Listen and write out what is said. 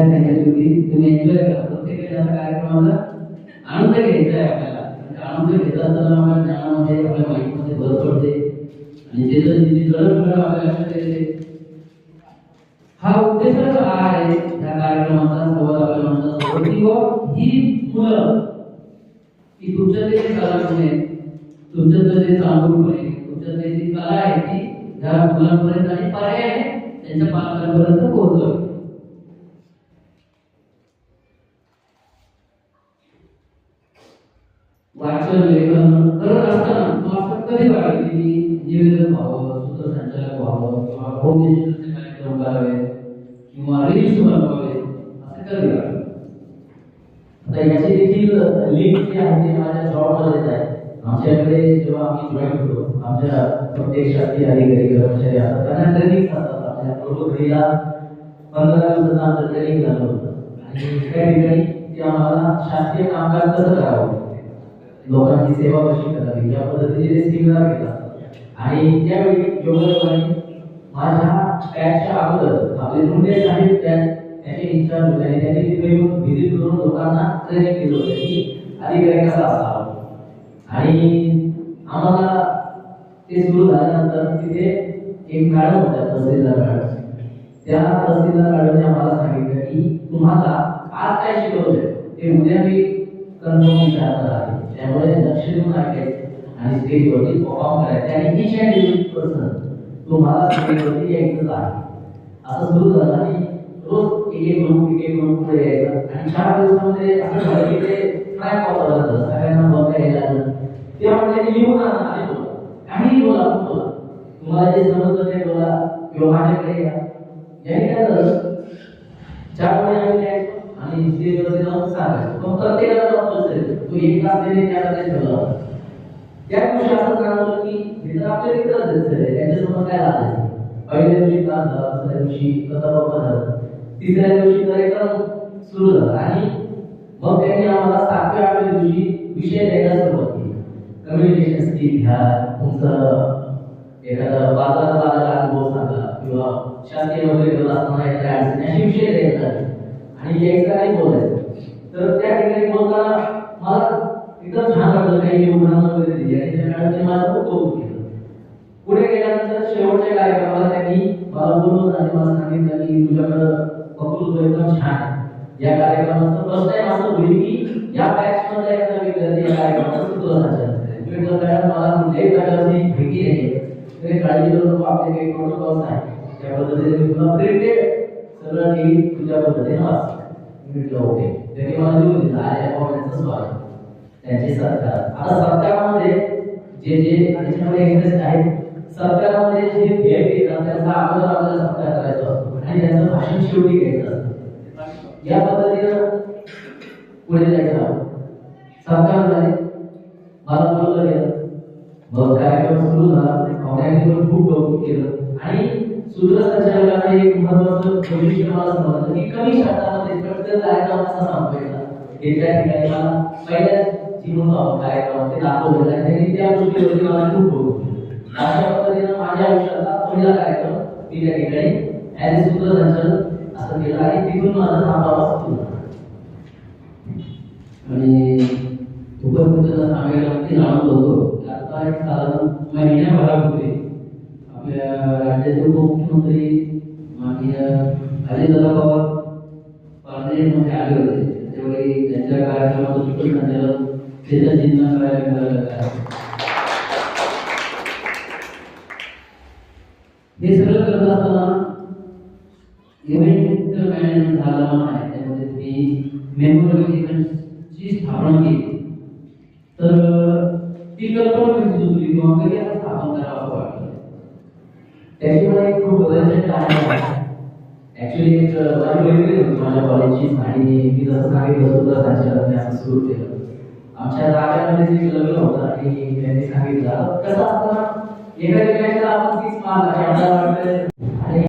सांगितलं होती तुम्ही एन्जॉय करा प्रत्येक कार्यक्रमाला आनंद घ्यायचा आहे आपल्याला आनंद घेत असताना आपल्या ज्ञानामध्ये आपल्या माहितीमध्ये भर पडते आणि जे जर जी आपल्या लक्षात येते हा उद्देशच आहे त्या कार्यक्रमाचा संवाद आपल्या म्हणतात की ही मुलं की तुमच्यातले जे कलागुण आहेत तुमच्यातलं जे चांगुलपण ती त्या मुलांपर्यंत आणि पर्याय त्यांच्या पालकांपर्यंत पोहोचवावी वाचन लेखन करत असताना तुम्हाला कधी वाटलं की निवेदन व्हावं सूत्रसंचालक व्हावं किंवा फाउंडेशनचे कार्यक्रम करावे किंवा रील्स बनवावे असं कधी वाटलं आता याची देखील लिंक जी आहे ती माझ्या जॉबमध्येच आहे आमच्याकडे जेव्हा आम्ही जॉईन होतो आमच्या प्रत्येक शासकीय अधिकारी कर्मचारी असतात त्यांना ट्रेनिंग असतात आपल्या प्रभुघडीला पंधरा दिवसाचं आमचं ट्रेनिंग झालं होतं. आणि त्या ठिकाणी ते आम्हाला शासकीय कामकाज कसं करावं? लोकांची सेवा कशी करावी? या पद्धतीचे सेमिनार घेतात आणि त्यावेळी योगायोगाने माझ्या बॅचच्या अगोदर आपले जुने साहेब त्याचे इन्चार्ज होते आणि त्यांनी तिथे येऊन व्हिजिट करून लोकांना ट्रेनिंग केलं होतं. की अधिकारी कसा असावा आणि आम्हाला ते सुरू झाल्यानंतर तिथे एक मॅडम होत्या तहसीलदार मॅडम त्या तहसीलदार मॅडमने आम्हाला सांगितलं की तुम्हाला आज काय शिकवलंय? ते उद्या मी कन्फर्म विचारणार आहे. त्यामुळे लक्ष देऊन ऐकायचं आणि स्टेजवरती परफॉर्म करायचं. आणि इच अँड एव्हरी पर्सन तुम्हाला स्टेजवरती यायचंच आहे. असं सुरू झालं आणि रोज एक एक ग्रुप एक एक ग्रुप पुढे यायचं. आणि चार दिवसामध्ये असं झालं की ते ट्रॅक वापरलं जातं सगळ्यांना बघता लिहून आणा आणि बोला बोला तुम्हाला जे समजलं ते बोला किंवा माझ्याकडे या याने काय झालं चार आम्ही आणि जाऊन सांगायचो पण प्रत्येकाला एक तास त्याला ठेवला त्या दिवशी असं जाणवलं की हे तर मित्रच त्यांच्यासमोर काय लागायचं पहिल्या दिवशी क्लास झाला दुसऱ्या दिवशी कथा बाबा झालं तिसऱ्या दिवशी कार्यक्रम सुरू झालं आणि मग त्यांनी आम्हाला सातव्या आठव्या दिवशी विषय द्यायला सुरुवात केली कम्युनिकेशन स्किल घ्या तुमचं एखादा बाजारात आलेला अनुभव सांगा किंवा शासकीय वगैरे करत असताना एखाद्या अडचणी अशी विषय द्यायचा आणि यायचं आणि बोलायचं. तर त्या ठिकाणी बोलताना मला एकदम छान वाटलं. काही उदाहरणं वगैरे दिली. आणि त्या मॅडमने माझं खूप कौतुक केलं. पुढे गेल्यानंतर शेवटच्या कार्यक्रमाला त्यांनी मला बोलवलं आणि मला सांगितलं की तुझ्याकडं वक्तृत्व एकदम छान आहे. या कार्यक्रमाचं फर्स्ट टाइम असं होईल की या बॅच मधला एखादा विद्यार्थी या कार्यक्रमाचं सूत्रसंचालन कुठल्याही प्रकारची भीती आहे तरी काळजी करू नको आपले काही प्रोटोकॉल्स आहेत त्या पद्धतीने मी तुला प्रिंटेड सगळं नीट तुझ्या पद्धतीने वाच म्हटलं ओके त्यांनी मला लिहून दिलं, आय अपाउंटचं स्वागत. त्यांचे सरकार. आता सरकारामध्ये जे जे त्याच्यामध्ये इंटरेस्ट आहे, सरकारामध्ये जे ध्येय येतात त्यांचा अगोदर आपल्याला सत्कार करायचा असतो. आणि त्यांचं भाषण या मग कार्यक्रम सुरू झाला पाहुण्यांनी पण खूप कौतुक केलं. आणि सूत्रसंचालकाचं एक महत्वाचं भविष्य मला समजलं की कमी शब्दामध्ये पटकन कार्यक्रमाचा कसा त्याच्या ठिकाणी मला पहिल्या जीवन कार्यक्रम ते दाखवलेलं आहे. त्यांनी त्या गोष्टीवरती मला खूप कौतुक केलं. अशा पद्धतीनं माझ्या आयुष्यातला पहिला कार्यक्रम मी त्या ठिकाणी ॲज अ सूत्रसंचालक असं केलं आणि तिथून माझा हा प्रवास सुरू झाला आणि उपस्थितांना सांगायला अगदी जाणवत होतो. एक साधारण महिन्याभरापूर्वी आपल्या राज्याचे उपमुख्यमंत्री माननीय अजितदादा पवार पार्लमेंटमध्ये आले होते त्यावेळी त्यांच्या कार्यक्रमाचं सूत्रसंचालन त्याच्या चिन्ह हे सगळं करत असताना इव्हेंट मॅनेजमेंट झाला आहे त्यामध्ये मी मेमोरेबल इव्हेंटची स्थापना केली कशी सुचली किंवा स्थापन करावं असं वाटलं त्याची मला एक खूप बदलचे आहे ऍक्च्युली एक माझी मैत्रीण होती माझ्या कॉलेजची आणि मी जसं सांगितलं सुद्धा त्यांच्या मी असं सुरू केलं आमच्या राजामध्ये जे लग्न होतं आणि त्यांनी सांगितलं कसं असतं एका ठिकाणी आपण तीच माल आहे आपल्याला वाटतं